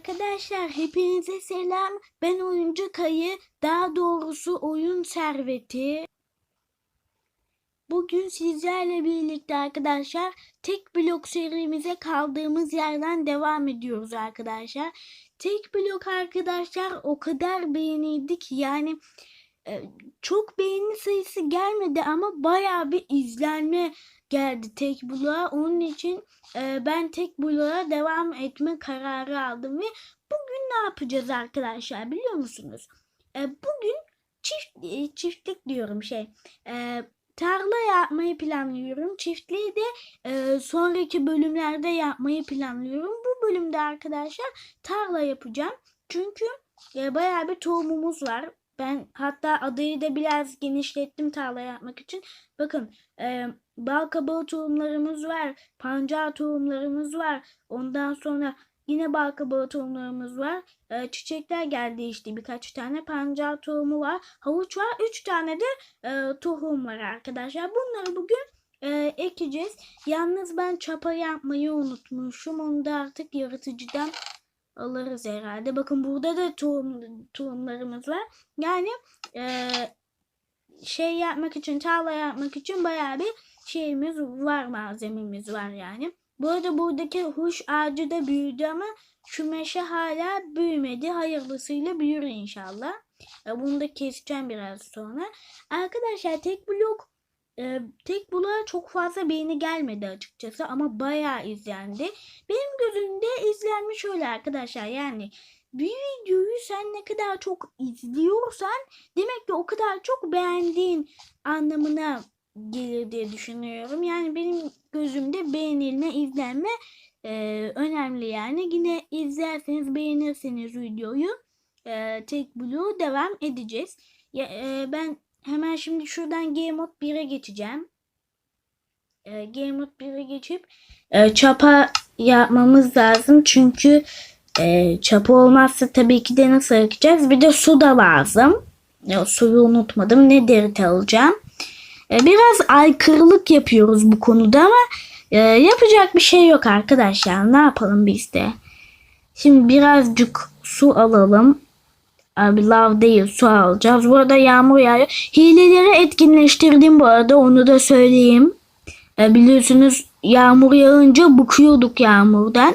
Arkadaşlar hepinize selam. Ben oyuncu Kayı, daha doğrusu oyun serveti. Bugün sizlerle birlikte arkadaşlar tek blok serimize kaldığımız yerden devam ediyoruz arkadaşlar. Tek blok arkadaşlar o kadar beğenildi ki yani çok beğeni sayısı gelmedi ama bayağı bir izlenme geldi tek bloğa. Onun için e, ben tek bloğa devam etme kararı aldım ve bugün ne yapacağız arkadaşlar biliyor musunuz? E, bugün çift e, çiftlik diyorum şey. E, tarla yapmayı planlıyorum. Çiftliği de e, sonraki bölümlerde yapmayı planlıyorum. Bu bölümde arkadaşlar tarla yapacağım. Çünkü e, bayağı bir tohumumuz var. Ben hatta adayı da biraz genişlettim tarla yapmak için. Bakın e, bal kabağı tohumlarımız var. Pancar tohumlarımız var. Ondan sonra yine bal kabağı tohumlarımız var. E, çiçekler geldi işte birkaç tane. Pancar tohumu var. Havuç var. Üç tane de e, tohum var arkadaşlar. Bunları bugün e, ekeceğiz. Yalnız ben çapa yapmayı unutmuşum. Onu da artık yaratıcıdan alırız herhalde. Bakın burada da tohum, tohumlarımız var. Yani e, şey yapmak için, tarla yapmak için bayağı bir şeyimiz var, malzememiz var yani. Bu arada buradaki huş ağacı da büyüdü ama şu meşe hala büyümedi. Hayırlısıyla büyür inşallah. E, Bunu da keseceğim biraz sonra. Arkadaşlar tek blok e, tek bloğa çok fazla beğeni gelmedi açıkçası ama bayağı izlendi. Benim gözümde izlenmiş şöyle arkadaşlar yani bir videoyu sen ne kadar çok izliyorsan demek ki o kadar çok beğendiğin anlamına gelir diye düşünüyorum. Yani benim gözümde beğenilme, izlenme e, önemli yani. Yine izlerseniz beğenirseniz videoyu e, tek blue devam edeceğiz. Ya, e, ben hemen şimdi şuradan Game Mode 1'e geçeceğim. E, Game Mode 1'e geçip e, çapa yapmamız lazım. Çünkü e, çapa olmazsa tabii ki de nasıl yakacağız? Bir de su da lazım. Ya, suyu unutmadım. Ne derit alacağım. E, biraz aykırılık yapıyoruz bu konuda ama e, yapacak bir şey yok arkadaşlar. Ne yapalım biz de. Şimdi birazcık su alalım. Abi lav değil su alacağız. Bu arada yağmur yağıyor. Hileleri etkinleştirdim bu arada onu da söyleyeyim. E, biliyorsunuz yağmur yağınca bıkıyorduk yağmurdan.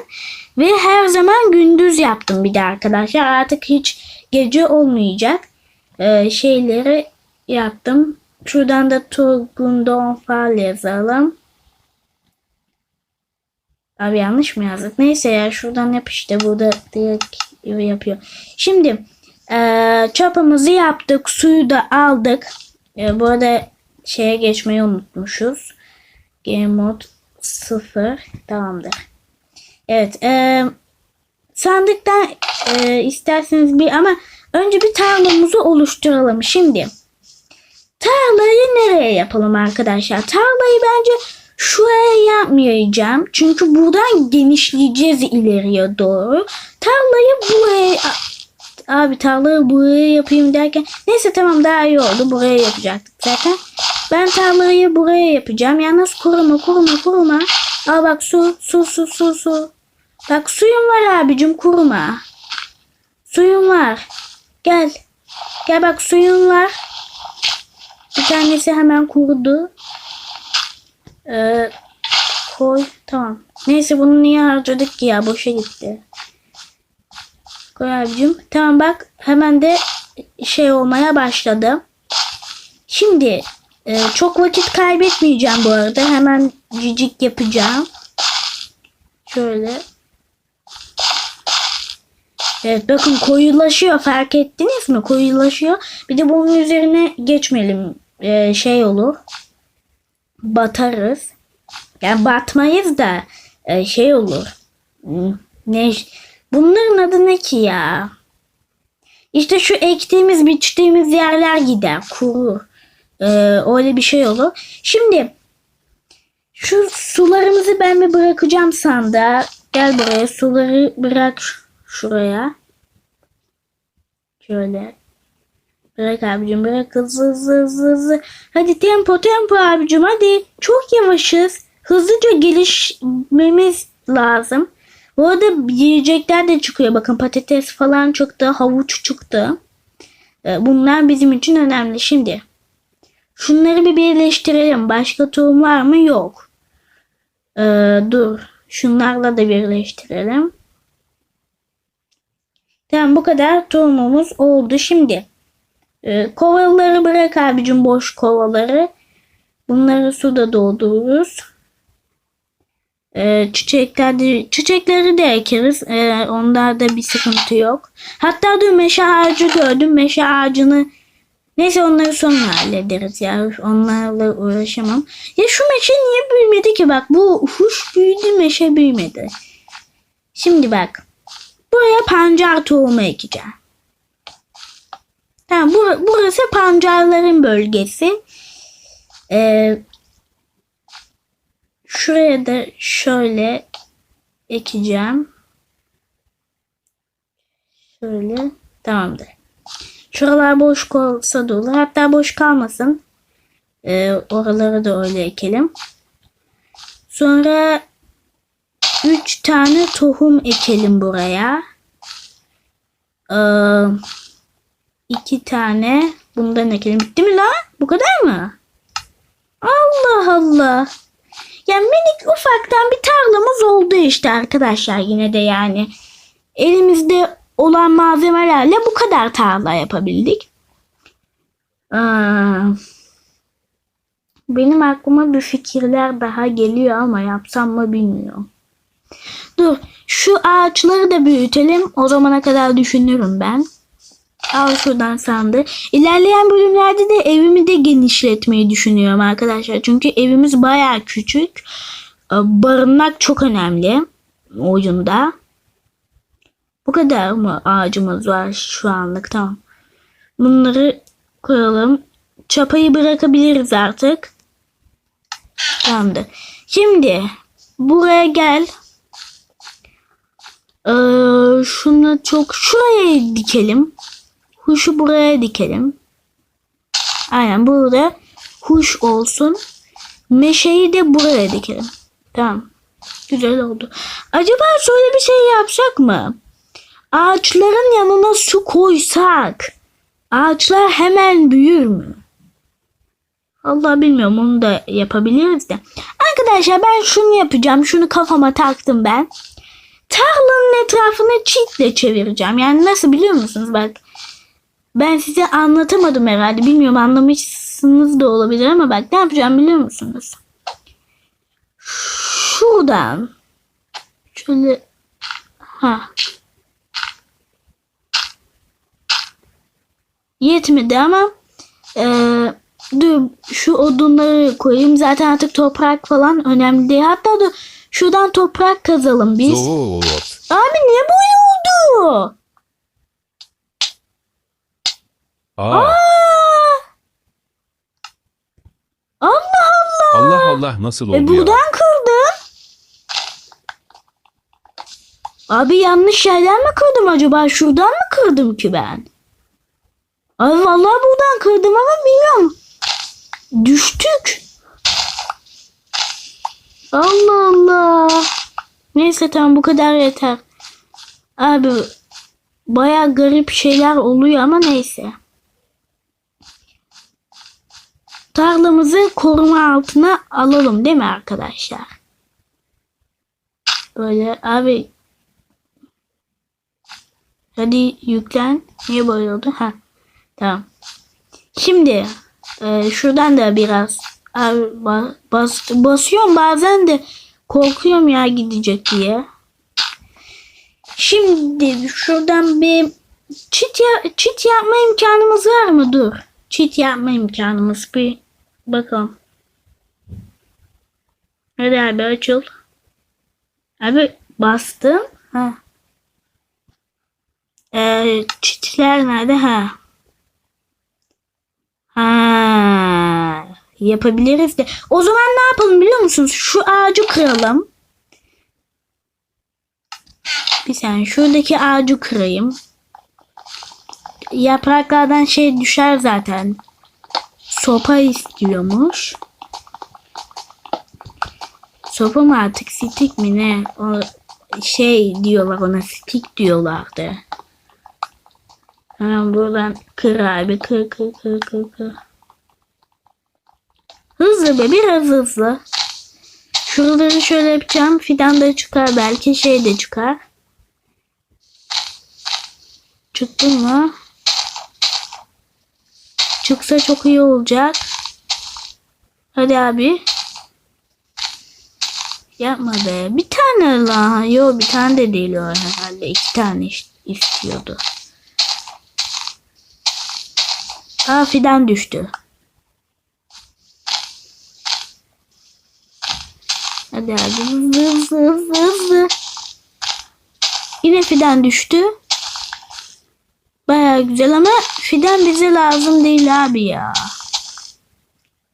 Ve her zaman gündüz yaptım bir de arkadaşlar. Artık hiç gece olmayacak. E, şeyleri yaptım. Şuradan da Turgundon Fal yazalım. Abi yanlış mı yazdık? Neyse ya şuradan yap işte. Burada direkt yapıyor. Şimdi eee çapımızı yaptık. Suyu da aldık. E, bu arada şeye geçmeyi unutmuşuz. Game mode 0. Tamamdır. Evet. E, sandıktan e, isterseniz bir ama önce bir tarlamızı oluşturalım. Şimdi tarlayı nereye yapalım arkadaşlar? Tarlayı bence şuraya yapmayacağım. Çünkü buradan genişleyeceğiz ileriye doğru. Tarlayı buraya abi tarlayı buraya yapayım derken neyse tamam daha iyi oldu. Buraya yapacaktık zaten. Ben tarlayı buraya yapacağım. Yalnız kuruma kuruma kuruma. Al bak su su su su su. Bak suyum var abicim kuruma. Suyum var. Gel. Gel bak suyum var. Bir tanesi hemen kurudu. Ee, koy. Tamam. Neyse bunu niye harcadık ki ya? Boşa gitti. Koy abicim. Tamam bak. Hemen de şey olmaya başladı. Şimdi e, çok vakit kaybetmeyeceğim bu arada. Hemen cicik yapacağım. Şöyle. Evet bakın koyulaşıyor fark ettiniz mi? Koyulaşıyor. Bir de bunun üzerine geçmeyelim. Ee, şey olur. Batarız. Yani batmayız da e, şey olur. Hmm, Ne? Bunların adı ne ki ya? İşte şu ektiğimiz biçtiğimiz yerler gider. Kurur. Ee, öyle bir şey olur. Şimdi şu sularımızı ben bir bırakacağım sandığa. Gel buraya suları bırak şuraya. Şöyle. Bırak abicim bırak hızlı hızlı hızlı hızlı. Hadi tempo tempo abicim hadi. Çok yavaşız. Hızlıca gelişmemiz lazım. Bu arada yiyecekler de çıkıyor. Bakın patates falan çıktı. Havuç çıktı. Ee, Bunlar bizim için önemli. Şimdi şunları bir birleştirelim. Başka tohum var mı? Yok. Ee, dur. Şunlarla da birleştirelim. Tamam bu kadar tohumumuz oldu. Şimdi e, kovaları bırak abicim boş kovaları. Bunları suda doldururuz. E, çiçekler de, çiçekleri de ekeriz. E, onlarda bir sıkıntı yok. Hatta dur meşe ağacı gördüm. Meşe ağacını neyse onları sonra hallederiz ya. Onlarla uğraşamam. Ya şu meşe niye büyümedi ki? Bak bu huş büyüdü meşe büyümedi. Şimdi bak. Buraya pancar tohumu ekeceğim. Tamam bur- burası pancarların bölgesi. Ee, şuraya da şöyle ekeceğim. Şöyle tamamdır. Şuralar boş kalsa da olur. Hatta boş kalmasın. Ee, oraları da öyle ekelim. Sonra 3 tane tohum ekelim buraya. Ee, tane bundan ekelim. Bitti mi lan? Bu kadar mı? Allah Allah. Ya minik ufaktan bir tarlamız oldu işte arkadaşlar yine de yani. Elimizde olan malzemelerle bu kadar tarla yapabildik. Benim aklıma bir fikirler daha geliyor ama yapsam mı bilmiyorum. Dur şu ağaçları da büyütelim. O zamana kadar düşünürüm ben. Al şuradan sandı. İlerleyen bölümlerde de evimi de genişletmeyi düşünüyorum arkadaşlar. Çünkü evimiz baya küçük. Ee, Barınmak çok önemli oyunda. Bu kadar mı ağacımız var şu anlık tamam. Bunları koyalım. Çapayı bırakabiliriz artık. Tamamdır. Şimdi buraya gel. Ee, şunu çok şuraya dikelim. Huşu buraya dikelim. Aynen burada huş olsun. Meşeyi de buraya dikelim. Tamam. Güzel oldu. Acaba şöyle bir şey yapsak mı? Ağaçların yanına su koysak. Ağaçlar hemen büyür mü? Allah bilmiyorum onu da yapabiliriz de. Arkadaşlar ben şunu yapacağım. Şunu kafama taktım ben. Tarlanın etrafını çitle çevireceğim. Yani nasıl biliyor musunuz? Bak ben size anlatamadım herhalde. Bilmiyorum anlamışsınız da olabilir ama bak ne yapacağım biliyor musunuz? Şuradan şöyle ha yetmedi ama eee, dur şu odunları koyayım. Zaten artık toprak falan önemli değil. Hatta dur şuradan toprak kazalım biz. Zowot. Abi niye böyle oldu? Aa, Aa! Allah Allah. Allah Allah nasıl oldu E ya? buradan kırdım. Abi yanlış yerden mi kırdım acaba? Şuradan mı kırdım ki ben? Ay vallahi buradan kırdım ama bilmiyorum. Düştük. Allah Allah. Neyse tamam bu kadar yeter. Abi baya garip şeyler oluyor ama neyse. Tarlamızı koruma altına alalım değil mi arkadaşlar? Böyle abi Hadi yüklen. Niye böyle oldu? Ha. Tamam. Şimdi e, şuradan da biraz abi, ba- bas, basıyorum bazen de korkuyorum ya gidecek diye. Şimdi şuradan bir çit, ya, çit yapma imkanımız var mı? Dur. Çit yapma imkanımız bir bakalım. Hadi abi açıl. Abi bastım. Ha. Ee, çitler nerede? Ha. Ha. Yapabiliriz de. O zaman ne yapalım biliyor musunuz? Şu ağacı kıralım. Bir saniye şuradaki ağacı kırayım. Yapraklardan şey düşer zaten. Sopa istiyormuş. Sopa mı artık stik mi ne? O, şey diyorlar ona stick diyorlardı. Hemen buradan kır abi kır kır kır kır kır. Hızlı be biraz hızlı. Şuraları şöyle yapacağım. Fidan da çıkar belki şey de çıkar. Çıktı mı? Çıksa çok iyi olacak. Hadi abi. Yapma be. Bir tane la. Yo bir tane de değil o herhalde. İki tane is- istiyordu. Aa fidan düştü. Hadi hadi. Yine fidan düştü. Baya güzel ama fidan bize lazım değil abi ya.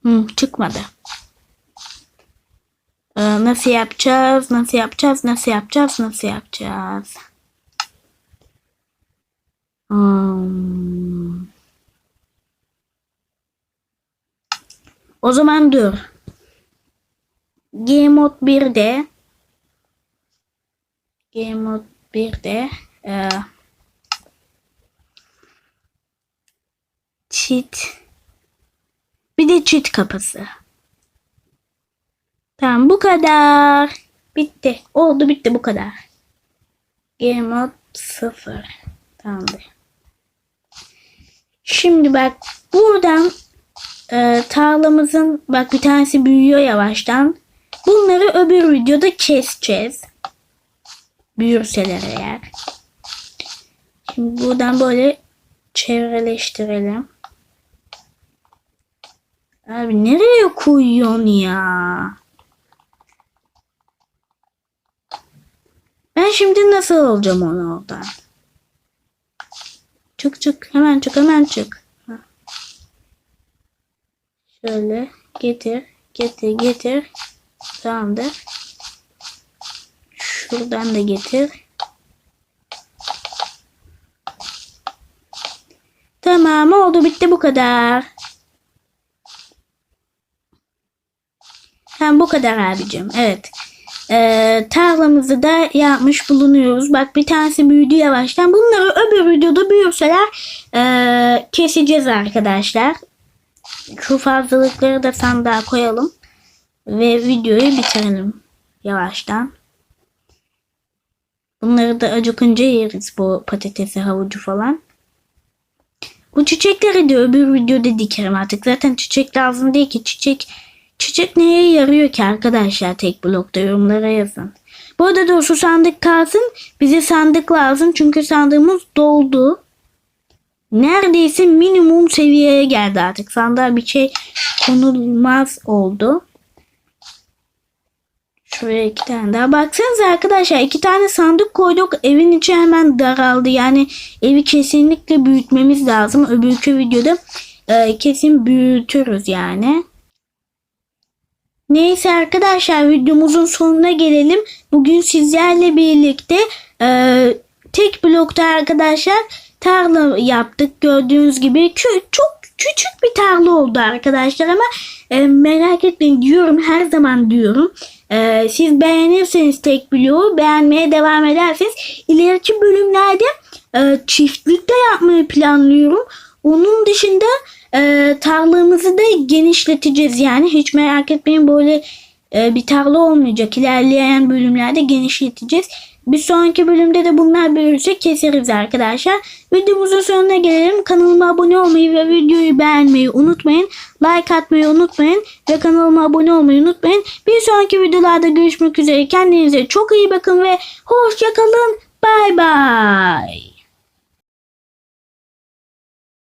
Hı, çıkmadı. Ee, nasıl yapacağız? Nasıl yapacağız? Nasıl yapacağız? Nasıl yapacağız? Hmm. O zaman dur. Game Mode 1'de Game Mode 1'de e, cheat bir de cheat kapısı. Tamam bu kadar. Bitti. Oldu bitti bu kadar. Game Mode 0. Tamamdır. Şimdi bak buradan e, tarlamızın bak bir tanesi büyüyor yavaştan. Bunları öbür videoda keseceğiz. Büyürseler eğer. Şimdi buradan böyle çevreleştirelim. Abi nereye koyuyorsun ya? Ben şimdi nasıl alacağım onu oradan? Çık çık hemen çık hemen çık. Şöyle getir getir getir. Tamamdır. Şuradan da getir. Tamam oldu bitti bu kadar. Tamam bu kadar abicim. Evet. Ee, tarlamızı da yapmış bulunuyoruz. Bak bir tanesi büyüdü yavaştan. Bunları öbür videoda büyürseler ee, keseceğiz arkadaşlar. Şu fazlalıkları da sandığa koyalım. Ve videoyu bitirelim. Yavaştan. Bunları da acıkınca yeriz bu patatesi, havucu falan. Bu çiçekleri de öbür videoda dikerim artık. Zaten çiçek lazım değil ki. Çiçek çiçek neye yarıyor ki arkadaşlar tek blokta yorumlara yazın. Bu arada şu sandık kalsın. Bize sandık lazım. Çünkü sandığımız doldu. Neredeyse minimum seviyeye geldi artık. Sandığa bir şey konulmaz oldu. Şuraya iki tane daha. Baksanıza arkadaşlar iki tane sandık koyduk. Evin içi hemen daraldı. Yani evi kesinlikle büyütmemiz lazım. Öbürkü videoda e, kesin büyütürüz yani. Neyse arkadaşlar videomuzun sonuna gelelim. Bugün sizlerle birlikte e, tek blokta arkadaşlar tarla yaptık. Gördüğünüz gibi çok küçük bir tarla oldu arkadaşlar ama e, merak etmeyin diyorum her zaman diyorum. E, siz beğenirseniz tek bloğu beğenmeye devam ederseniz ileriki bölümlerde e, çiftlik de yapmayı planlıyorum. Onun dışında e, tarlamızı da genişleteceğiz yani hiç merak etmeyin böyle e, bir tarla olmayacak. İlerleyen bölümlerde genişleteceğiz. Bir sonraki bölümde de bunlar büyürse keseriz arkadaşlar. Videomuzun sonuna gelelim. Kanalıma abone olmayı ve videoyu beğenmeyi unutmayın. Like atmayı unutmayın ve kanalıma abone olmayı unutmayın. Bir sonraki videolarda görüşmek üzere. Kendinize çok iyi bakın ve hoşçakalın. Bay bay.